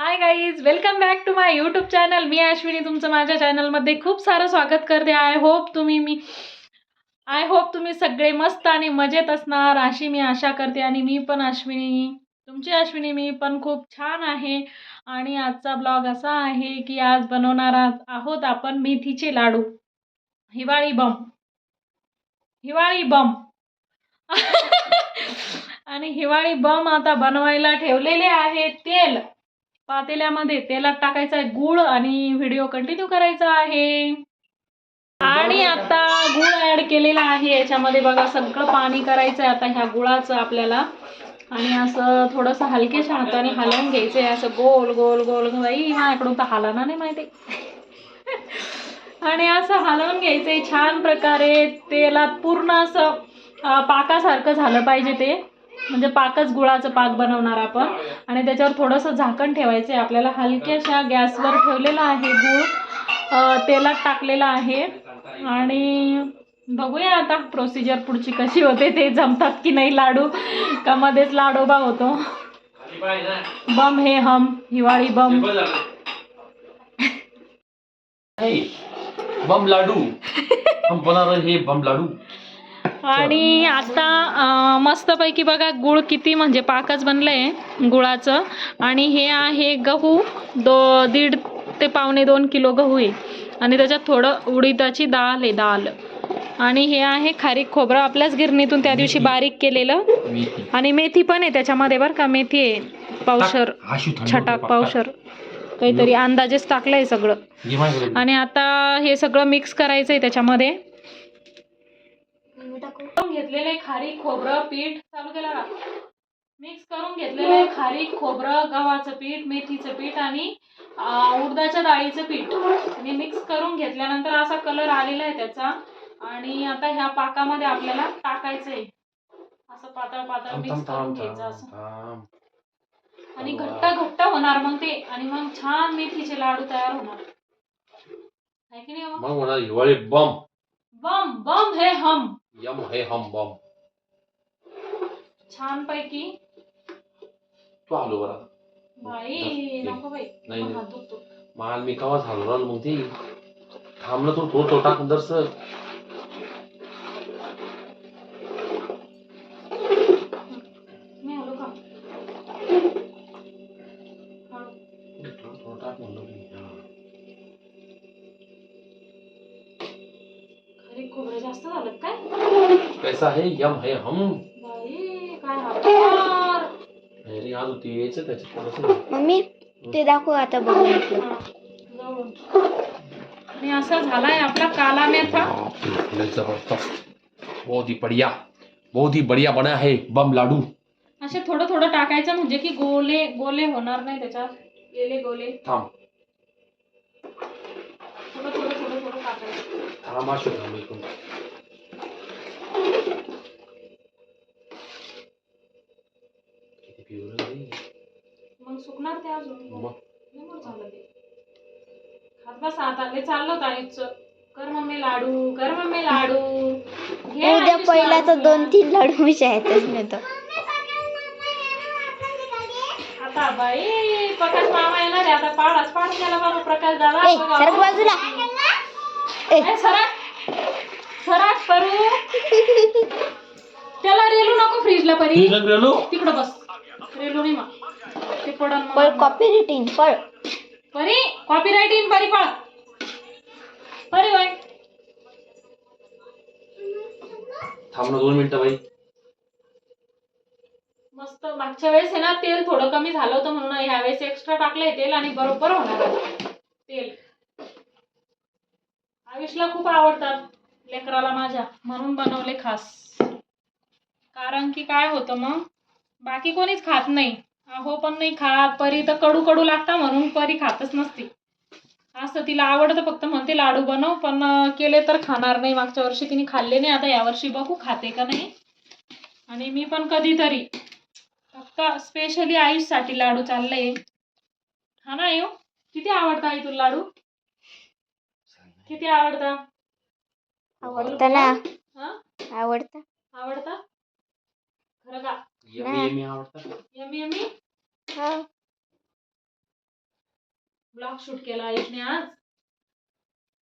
Hi guys welcome back to my YouTube channel मी अश्विनी तुमचं माझ्या चॅनलमध्ये खूप सारं स्वागत करते. आय होप तुम्ही मी आय होप तुम्ही सगळे मस्त आणि मजेत असणार अशी मी आशा करते. आणि मी पण अश्विनी तुमची अश्विनी मी पण खूप छान आहे. आणि आजचा ब्लॉग असा आहे की आज बनवणार आहोत आपण मेथीचे लाडू. हिवाळी बम. हिवाळी बम. आणि हिवाळी बम आता बनवायला ठेवलेले आहे तेल. पातेल्यामध्ये तेलात टाकायचा आहे गुळ आणि व्हिडिओ कंटिन्यू करायचा आहे. आणि आता गुळ ऍड केलेला आहे. याच्यामध्ये बघा सगळं पाणी करायचं आहे आता ह्या गुळाचं आपल्याला. आणि असं थोडंसं हलकेशा हाताने हलवून घ्यायचं आहे असं गोल गोल गोल बाई माझ्याकडून तर हालाना नाही माहिती. आणि असं हलवून घ्यायचंय छान प्रकारे. तेलात पूर्ण असं पाकासारखं झालं पाहिजे ते. म्हणजे पाकच गुळाचं पाक बनवणार आपण. आणि त्याच्यावर थोडंसं झाकण ठेवायचं आहे आपल्याला हलक्याशा गॅसवर ठेवलेला आहे गूळ. तेलात टाकलेला आहे. आणि बघूया आता प्रोसिजर पुढची कशी होते. ते जमतात की नाही लाडू? का मध्येच लाडोबा होतो? बम हे हम. हिवाळी बम. बम लाडू. हम बना रहे बम लाडू. आणि आता मस्तपैकी बघा गुळ किती म्हणजे पाकच बनलं आहे गुळाचं. आणि हे आहे गहू दो दीड ते पावणे दोन किलो गहू आहे. आणि त्याच्यात थोडं उडीदाची डाळ आहे डाळ आणि हे आहे खारीक खोबरं. आपल्याच गिरणीतून त्या दिवशी बारीक केलेलं. आणि मेथी पण आहे त्याच्यामध्ये बरं का. मेथी आहे पावशर छटाक पावशर. काहीतरी अंदाजेच टाकलंय सगळं. पटकन. ये माझ्याकडे. आणि आता हे सगळं मिक्स करायचंय त्याच्यामध्ये. करून घेतलेले खारीक खोबरं पीठ चालू केलं का मिक्स करून घेतलेले खारीक खोबरं गव्हाचं पीठ मेथीचं पीठ आणि उडदाच्या डाळीचं पीठ. आणि मिक्स करून घेतल्यानंतर असा कलर आलेला आहे त्याचा. आणि आता ह्या पाकामध्ये आपल्याला टाकायचंय. असं पातळ पातळ मिक्स करून घ्यायचं असं. आणि घट्ट घट्ट होणार मग ते. आणि मग छान मेथीचे लाडू तयार होणार. आहे की नाही हो? मग म्हणा हिवाळी बम बम बम हे हम। यम है हम बम। छान पैकी तू आलो बरा बाई नको बाई नाही हात नाही. दुखतो. माल मी कवा झालो राहिलो मग ते? थांबलं तो तो तो टाक दर्स. मी जास्त झालं काय है। यम है हम। बाई काय हातभार. अरे आज ते यायचं त्याच्यात थोडंसं. मम्मी ते दाखव आता म्हटलं हा, आणि असा झालाय आपला काला मेथा। ज़बरदस्त। बहुत ही बढ़िया बहुत ही बढ़िया बना है बम लाडू। असे थोडं थोडं टाकायचं म्हणजे की गोले गोले होणार नाही त्याच्यात. गेले गोले. थांब. थांब. किती. मग सुकणार ते अजून मग लय मोठं झालं ते खात बस आता लय चाललं होतं आईचं कर मम्मी लाडू कर मम्मी लाडू घे उद्या पहिला तर तुला. दोन तीन लाडू मी शाळेतच नेतो आता बाई प्रकाश मामा येणार आहे. आता पाडाच पाड केला बाबा प्रकाश दादा. ए सरक बाजूला. ए ए, सराट. सराट करू त्याला रेलू नको फ्रीजला परी. रंग रेलो. तिकडं बस. रेलू नाही मग. ते पडन पळ. कॉपी रिटीन पळ. परी कॉपीराईट इन परी पळ. परी बाई. थांब ना दोन मिनिटं बाई. मस्त मागच्या वेळेस ना तेल थोडं कमी झालं होतं म्हणून ह्यावेळेस एक्स्ट्रा टाकलंय तेल आणि बरोबर होणार तेल. आयुषला खूप आवडतात लेकराला माझ्या म्हणून बनवले खास. कारण की काय होतं मग? बाकी कोणीच खात नाही. अहो पण नाही खात. परी तर कडू कडू लागता म्हणून परी खातच नसते. असं तिला आवडतं फक्त म्हणते लाडू बनव. पण केले तर खाणार नाही. मागच्या वर्षी तिने खाल्ले नाही. आता यावर्षी बघू खाते का नाही. आणि मी पण कधीतरी फक्त स्पेशली आईसाठी लाडू चाललंय? हा ना येऊ किती आवडतं आई तुला लाडू? किती आवडता? आवडतं ना. हा? आवडतं. आवडता? खरं का? यमी यमी हा. ब्लॉग शूट केला आयुषने आज.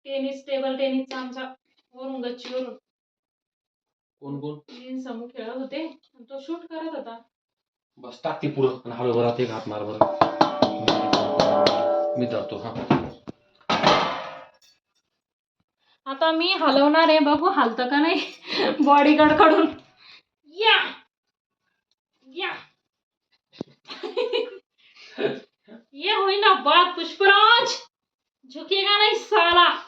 टेनिस टेबल टेनिसचा आमचा वरून गच्चीवरून. कोण कोण? तीन समूह खेळत होते. आणि तो शूट करत होता. बस टाक ते पुरं आणि हळू ते हात मार बरं मी धरतो हा. आता मी हलवणार आहे बघू हालतं का नाही. बॉडीगार्ड कडून. या. या. ये होईना बात पुष्पराज. झुकेगा नाही साला.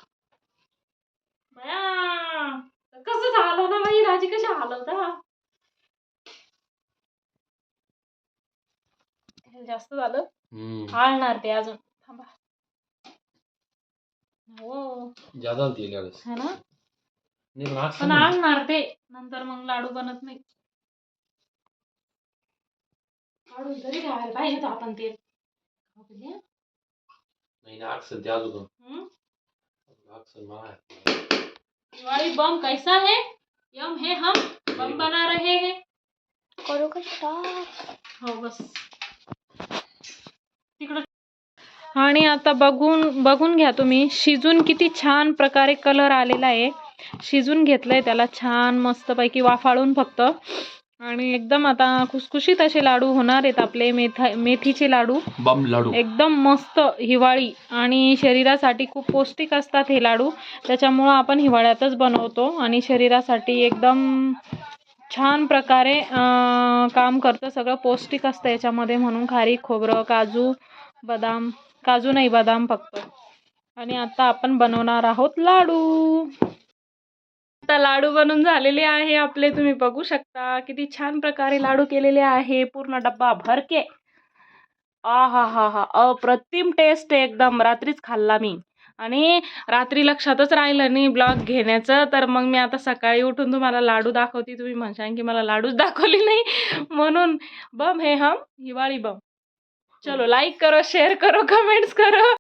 जास्त झालं. हालणार ते अजून. थांबा. हो. ज्यादा यावेळेस है ना? पण आणणार ते. नंतर मग लाडू बनत नाही. काढून तरी ठेवायला पाहिजे होतं आपण? नाही ना अजून. मला दिवाळी बम कैसा है? यम है हम. बम बना रहे हैं. करू का? हो बस. आणि आता बघून बघून घ्या तुम्ही शिजून किती छान प्रकारे कलर आलेला आहे. शिजून घेतलंय त्याला छान मस्तपैकी वाफाळून फक्त. आणि एकदम आता खुसखुशीत असे लाडू होणार आहेत आपले मेथा मेथीचे लाडू. बम लाडू. एकदम मस्त हिवाळी आणि शरीरासाठी खूप पौष्टिक असतात हे लाडू. त्याच्यामुळं आपण हिवाळ्यातच बनवतो आणि शरीरासाठी एकदम छान प्रकारे काम करतं. सगळं पौष्टिक असतं याच्यामध्ये म्हणून खारीक खोबरं काजू बदाम काजू नाही बदाम फक्त. आणि आता आपण बनवणार आहोत लाडू. आता लाडू बनून झालेले आहे आपले तुम्ही बघू शकता. किती छान प्रकारे लाडू केलेले आहे. पूर्ण डब्बा भरके. आ हा हा हा अप्रतिम टेस्ट आहे एकदम. रात्रीच खाल्ला मी. आणि रात्री लक्षातच राहिलं नाही ब्लॉग घेण्याचं तर मग मी आता सकाळी उठून तुम्हाला लाडू दाखवते. तुम्ही म्हणशान की मला लाडूच दाखवली नाही. म्हणून बम हे हम हिवाळी बम. चलो लाईक करो शेअर करो कमेंट्स करो.